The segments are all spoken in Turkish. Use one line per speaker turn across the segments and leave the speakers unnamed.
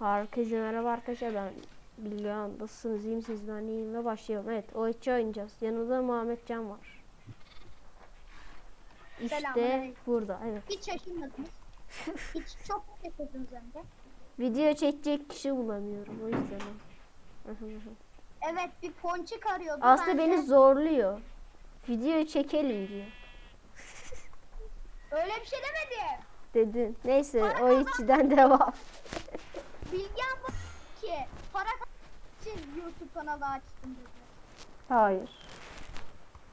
Herkese merhaba arkadaşlar ben Bilgehan nasılsınız iyi misiniz ben iyiyim ve başlayalım evet o içi oynayacağız yanımda Muhammed Can var İşte
Selamünaleyküm.
burada evet
Hiç şaşırmadınız. Hiç çok şaşırdınız hem de.
video çekecek kişi bulamıyorum o yüzden
Evet bir ponçik arıyordu.
Aslı
ben
beni zorluyor video çekelim diyor
Öyle bir şey demedim.
dedin neyse o içiden devam
Bilgen bu ki para için YouTube kanalı açtım dedi.
hayır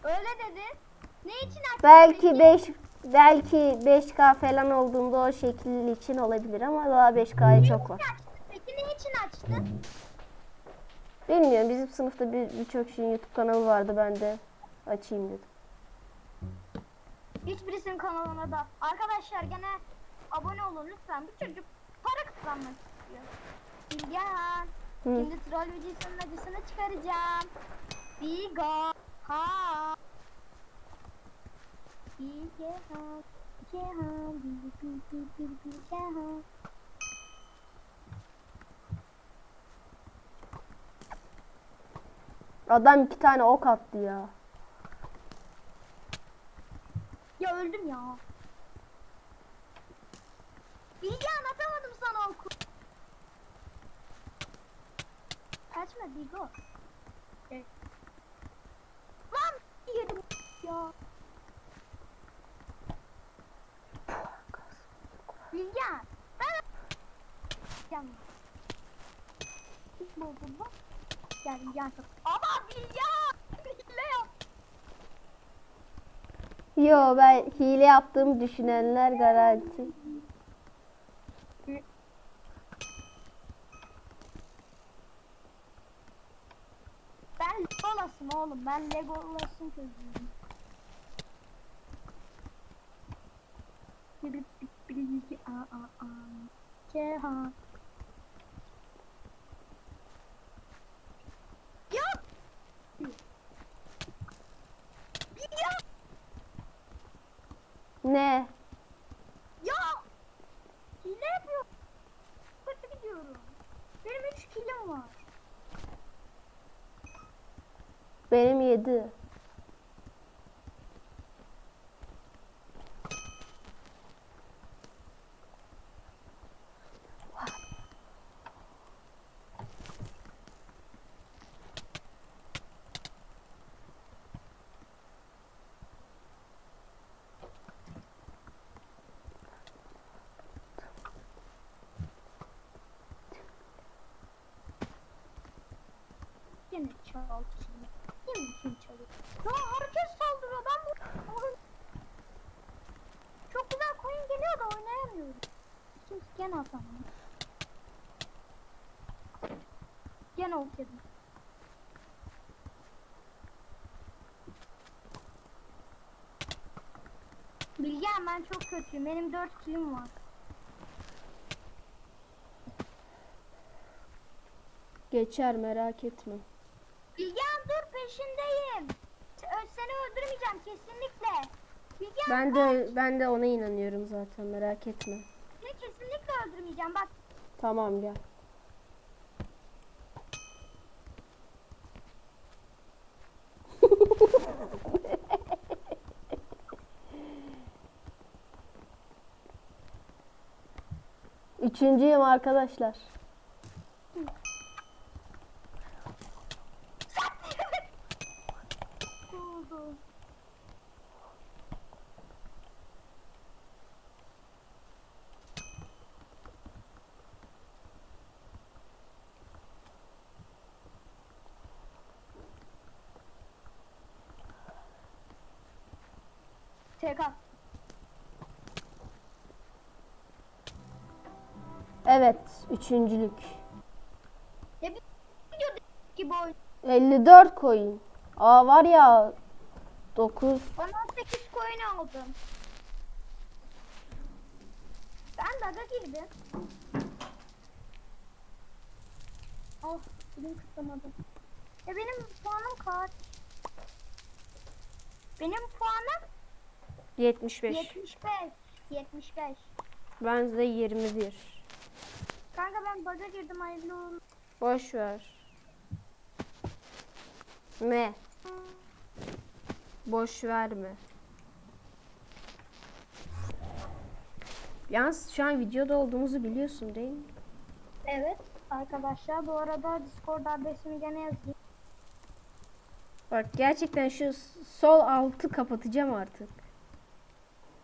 Öyle dedi. Ne için açtın
belki
peki?
5 belki 5K falan olduğunda o şekil için olabilir ama daha 5K'ya çok var?
Peki ne için açtın?
Bilmiyorum bizim sınıfta bir birçok kişinin YouTube kanalı vardı ben de açayım dedim.
Hiçbirisinin kanalına da. Arkadaşlar gene abone olun lütfen. Bu çocuk para kazanmak istiyor. Bilgen.
Hı.
Şimdi troll videosunun acısını çıkaracağım. Bigo. Ha. Bilgehan. Bilgehan. Bil, bil, bil, bil, Bilgehan.
Adam iki tane ok attı ya.
Ya öldüm ya. Bilgehan atamadım sana oku. Kaçma Bigo. Evet. Lan yedim ya. Bilgehan. Ben... Gelme. Hiç mi oldun bak? Gel Bilgehan çok. Ama Bilgehan! Hile yap.
Yo ben hile yaptığımı düşünenler garanti.
Ben Legolas'ım oğlum. Ben Legolas'ın çocuğuyum. Bili bili bili a a a. Keha. Yok. Ya.
Ne?
Ya. Hile yapıyor. Kötü gidiyorum. Benim 3 kilim var.
Benim yedi.
Şimdi. Yine kim çalıyor? Ya herkes saldırıyor. Ben bu. Çok güzel coin geliyor da oynayamıyorum. Kimse gene. Gene ult yedim. Bilgen ben çok kötüyüm. Benim 4 kilim var.
Geçer merak etme.
Peşindeyim. Seni öldürmeyeceğim kesinlikle. Bilgen
Ben de ben de ona inanıyorum zaten merak etme.
seni kesinlikle öldürmeyeceğim. Bak
Tamam gel. Üçüncüyüm arkadaşlar.
oldu. Tek at.
Evet, üçüncülük.
Bir video gibi oyun.
54 coin. Aa var ya 9.
Bana 8 coin aldım. Ben daga girdim. Oh, elim kıtlamadı. Ya benim puanım kaç? Benim puanım
75.
75. 75.
Ben de 21.
Kanka ben baga girdim hayırlı olsun.
Boş ver. Me. Boş verme. Yalnız şu an videoda olduğumuzu biliyorsun değil mi?
Evet arkadaşlar bu arada Discord adresimi gene yazayım.
Bak gerçekten şu sol altı kapatacağım artık.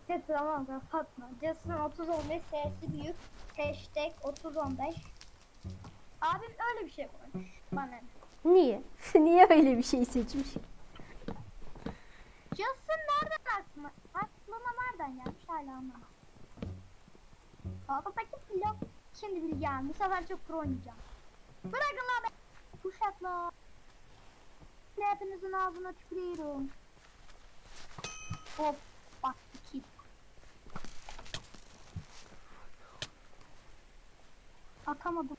Evet tamam kapatma. Jason 3015 S'si büyük. Hashtag 3015. Abim öyle bir şey koymuş. Bana?
Niye? Niye öyle bir şey seçmiş?
Jason nereden aklıma? Aklıma nereden gelmiş hala anlamadım. Bakayım pilot. Şimdi bilgi Bu sefer çok pro oynayacağım. Bırakın lan beni. Kuşakla. Hepinizin ağzına tükürüyorum. Hop. Bak iki. Atamadım.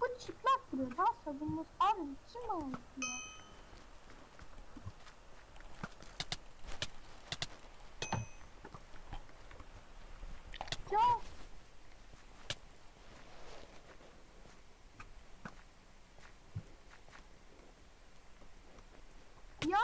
Bu çıplak duruyor. Daha savunması. Abi kim bana? Ya. Ya.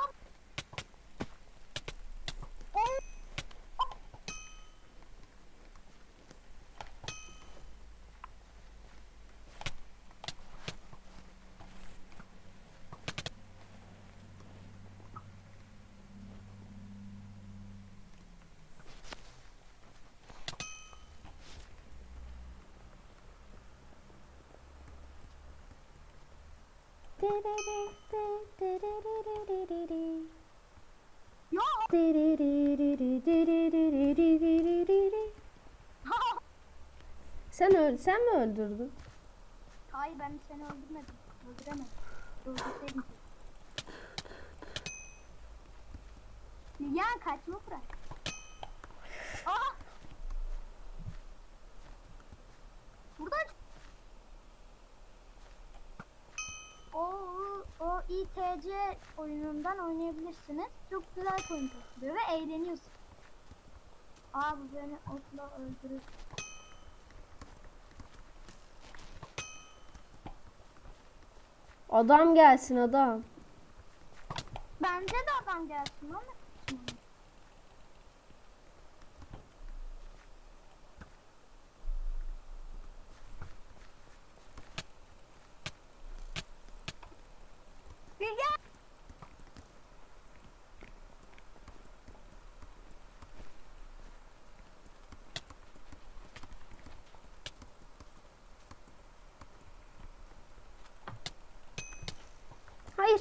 Oy. Ya.
Sen öl sen mi öldürdün?
Hayır ben seni öldürmedim. Öldüremedim. Öldürseydim. Ya kaçma bırak. Aa! Buradan çık- o, o ITC oyunundan oynayabilirsiniz. Çok güzel kasılıyor ve eğleniyorsun. Abi beni okla öldürür.
Adam gelsin adam.
Bence de adam gelsin ama. Bilge!
Hayır.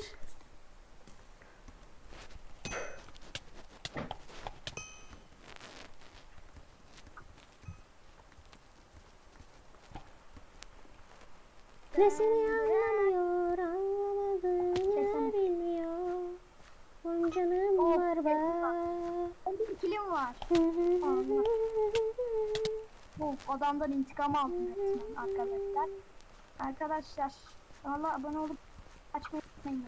Ne seni anlamıyor, anlamadığını bilmiyor. Benim canım
Of,
var bak.
Onun kilim var. Of adamdan intikam aldım arkadaşlar. Arkadaşlar kanala abone olup açmayı unutmayın.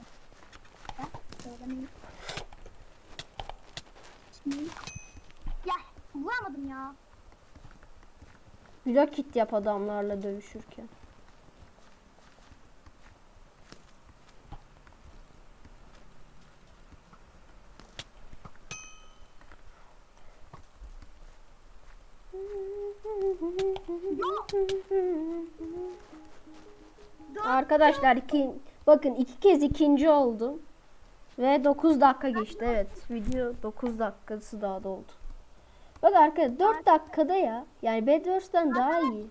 Söylemeyi. Ya vuramadım ya.
Blok it yap adamlarla dövüşürken. Arkadaşlar iki, bakın iki kez ikinci oldum. Ve 9 dakika geçti. Evet video 9 dakikası daha doldu. Bak arkadaşlar 4 dakikada ya. Yani Bedwars'tan daha iyi.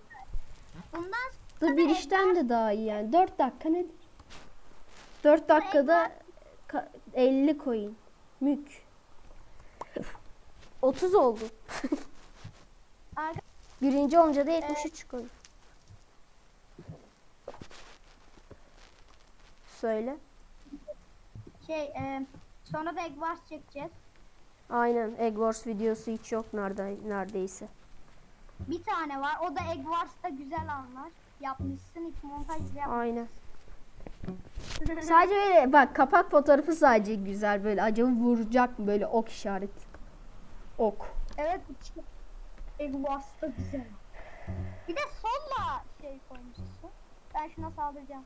Bundan
The bir işten de daha iyi yani. 4 dakika nedir? 4 dakikada ka- 50 coin. Mük. 30 oldu. Birinci olunca da 73 coin. Söyle.
şey e, sonra da Egg Wars çekeceğiz.
Aynen. Egg Wars videosu hiç yok nerede, neredeyse.
Bir tane var. O da Egg Wars'ta güzel anlar. Yapmışsın hiç montaj bile yap.
Aynen. Sadece böyle bak kapak fotoğrafı sadece güzel böyle acaba vuracak mı böyle ok işareti. Ok.
Evet Egg bastı güzel. Bir de solla şey koymuşsun. Ben şuna saldıracağım.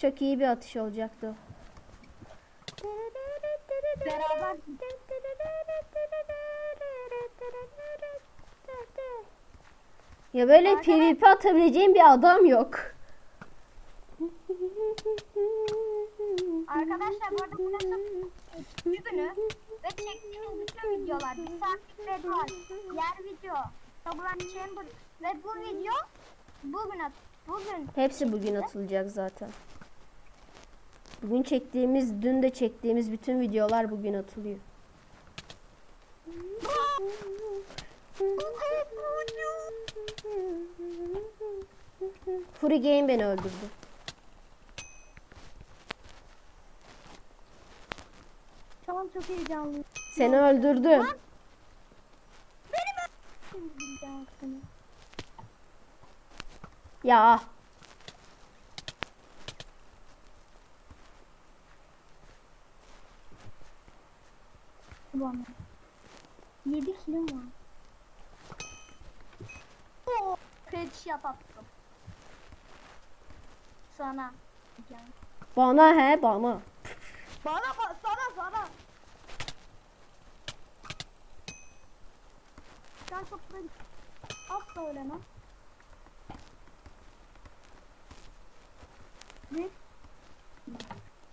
çok iyi bir atış olacaktı.
Beraber
Ya böyle
Arkadaş-
PvP atabileceğim bir adam yok.
Arkadaşlar bu arada burası günü ve çektiğimiz bütün videolar bir saatlik red var. Yer video, Sublime Chamber ve bu video bugün at bugün
Hepsi bugün atılacak zaten. Bugün çektiğimiz, dün de çektiğimiz bütün videolar bugün atılıyor. Free Game beni öldürdü.
An çok heyecanlıyım.
Seni öldürdü.
Benim şimdi bileceğim seni.
Ya
Ulan. 7 kilim var. Oo, headshot attım. Sana. Yani.
bana he bana.
Bana bak sana sana. Sen çok böyle asla ölemem. Ne?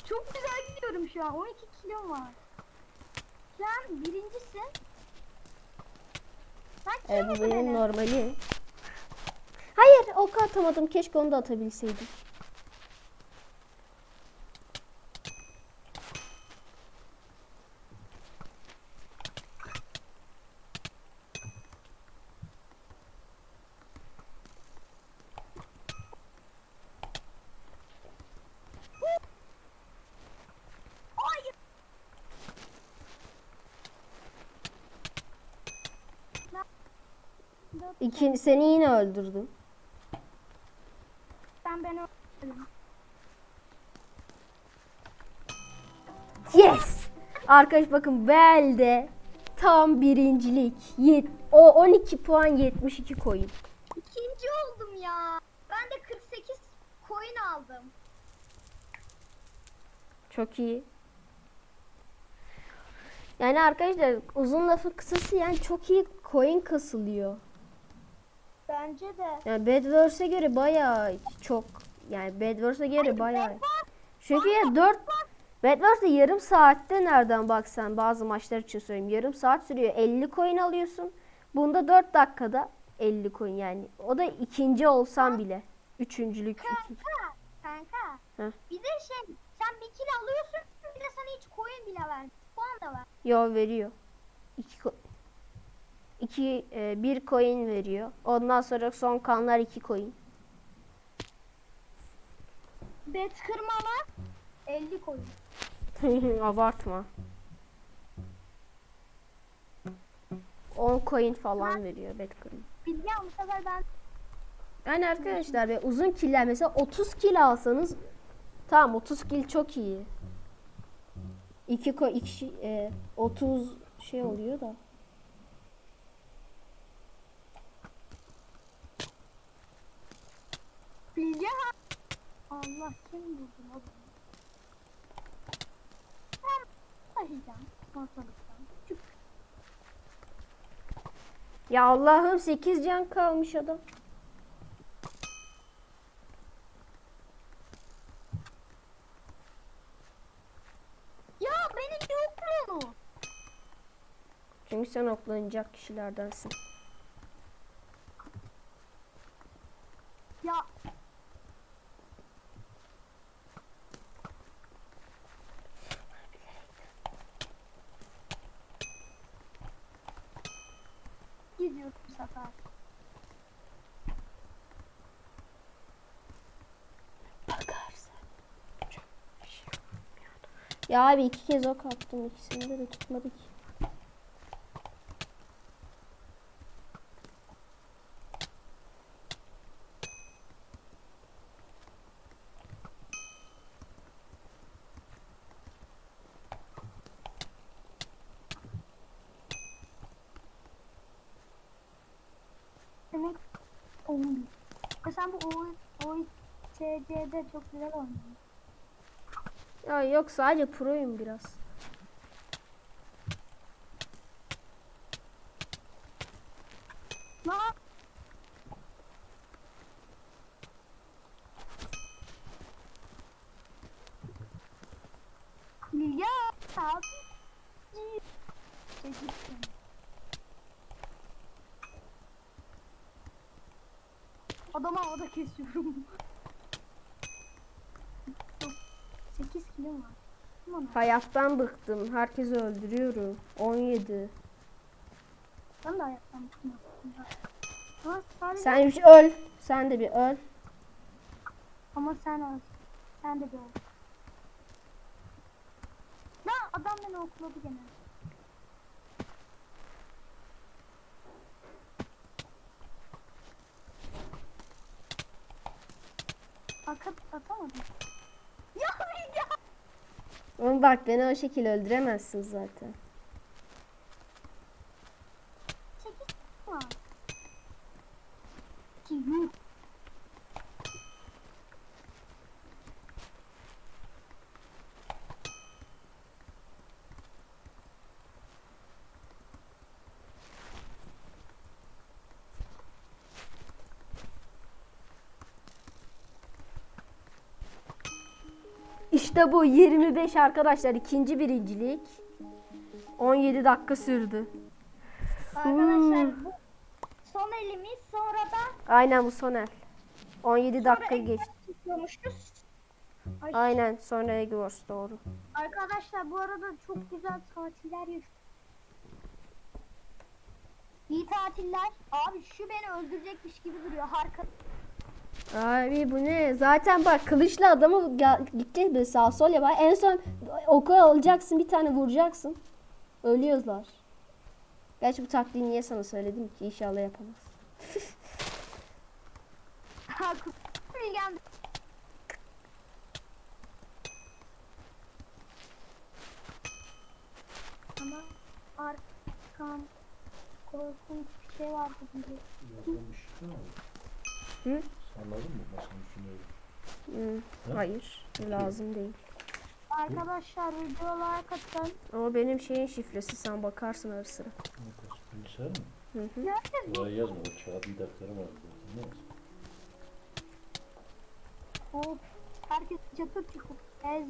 Çok güzel gidiyorum şu an. 12 kilom var. Sen birincisin. Sen
E, bu benim normali. Hayır ok atamadım. Keşke onu da atabilseydim.
Hayır.
İki, seni yine öldürdüm.
Sen beni öldürdün.
Yes! Arkadaş bakın Belde tam birincilik. Yet, o 12 puan 72 koyun.
İkinci oldum ya. Ben de 48 coin aldım.
Çok iyi. Yani arkadaşlar uzun lafın kısası yani çok iyi coin kasılıyor.
Bence de.
Yani Bedwars'e göre bayağı çok yani Bedwars'e göre bayağı. Çünkü ya 4 Bedwars'da yarım saatte nereden baksan bazı maçlar için söyleyeyim yarım saat sürüyor 50 coin alıyorsun. Bunda 4 dakikada 50 coin yani. O da ikinci olsan bile. Üçüncülük. iki-
Kanka. Kanka.
Heh.
Bir de şey sen bir kill alıyorsun bir de sana hiç coin bile ver. Puan da ver.
Yo veriyor. 2 2 1 coin veriyor. Ondan sonra son kanlar 2 coin.
Bet kırmama 50 coin.
Abartma. 10 coin falan veriyor bet kırma.
Bilmiyorum bu sefer ben
Yani arkadaşlar ve uzun killer mesela 30 kill alsanız tamam 30 kill çok iyi. 2 ko 2 e, 30 şey oluyor da.
Bilge ha. Allah kim buldu oğlum? Ben bakacağım. Ortalıktan. Çık.
Ya Allah'ım 8 can kalmış adam.
Ya benim yok mu?
Çünkü sen oklanacak kişilerdensin. Bir şey. Ya abi iki kez ok attım. ikisinde de tutmadı ki.
Demek 11. E sen bu OITC'de çok güzel oynuyorsun.
Ya yok sadece proyum biraz.
Ne yap- Ya abi. Çekilsin. Adamı kesiyorum. 8 kilim var. Aman
Hayattan bıktım. Herkesi öldürüyorum. 17.
ben de ayaktan bıktım aslında. Ama sadece
Sen bir öl. Sen de bir öl.
Ama sen öl. Sen de bir öl. Ya adam beni okladı gene. Akat atamadım. Ya ya.
Oğlum bak beni o şekilde öldüremezsin zaten.
Sekiz var.
İşte bu 25 arkadaşlar ikinci birincilik. 17 dakika sürdü.
Arkadaşlar bu son elimiz sonra da
Aynen bu son el. 17 dakika
sonra
geçti.
tutuyormuşuz. Ay,
Aynen sonra Egg Wars doğru.
Arkadaşlar bu arada çok güzel tatiller yaşıyoruz. İyi tatiller. Abi şu beni öldürecekmiş gibi duruyor. Harika.
Abi bu ne? Zaten bak kılıçla adamı gideceğiz böyle sağ sol ya. En son oku alacaksın bir tane vuracaksın. Ölüyorlar. Gerçi bu taktiği niye sana söyledim ki inşallah yapamaz.
Ama arkam korkunç bir şey vardı gibi.
Hı?
Salladın mı masanın üstüne?
Hmm,
Ha?
hayır lazım değil.
Arkadaşlar videolar katın.
Ama benim şeyin şifresi sen bakarsın ara sıra.
Bilgisayar mı?
Hı hı.
Nerede?
Oraya yazma. O kağıt bir defterim var. Ne yaz?
Hop. Herkes çatır çukur. Ez.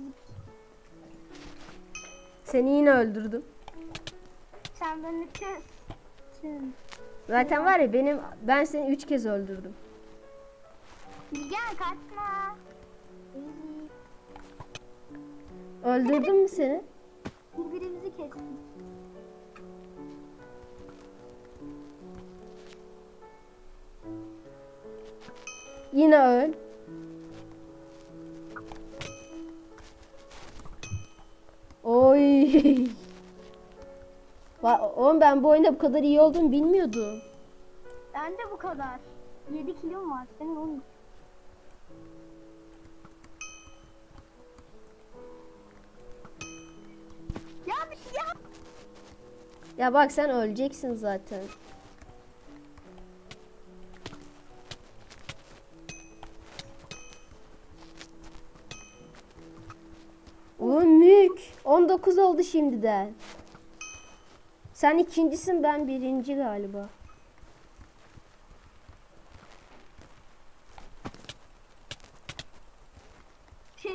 Seni yine öldürdüm.
Sen beni kessin.
Zaten var ya benim ben seni üç kez öldürdüm.
Bilgen kaçma.
Öldürdüm mü seni?
Birbirimizi kestik.
Yine öl. Oy. Oğlum ben bu oyunda bu kadar iyi olduğumu bilmiyordum.
Ben de bu kadar. 7 kilom var. Senin 13. Ya
bak sen öleceksin zaten. Oğlum mük. 19 oldu şimdiden. Sen ikincisin ben birinci galiba.
Şey...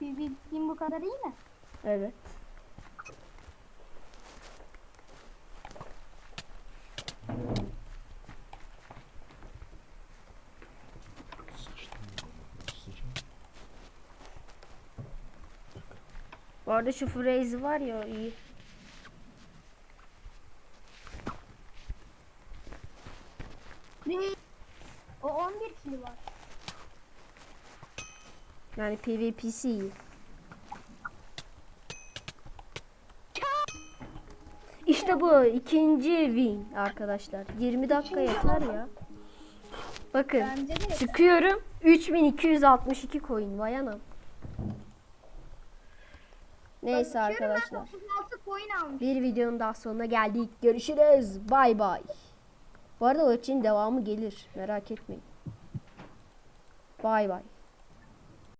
Bir bildiğim bu kadar iyi mi?
Evet.
Sıçtım. ya. Sıçacağım.
Bu arada şu phrase var ya iyi.
O 11 kili var.
Yani PvP'si iyi. İşte bu ikinci win arkadaşlar. 20 dakika yeter ya. Bakın sıkıyorum. 3262 coin vay anam. Neyse arkadaşlar.
36 coin almış.
Bir videonun daha sonuna geldik. Görüşürüz. Bay bay. Bu arada o için devamı gelir. Merak etmeyin. Bay bay.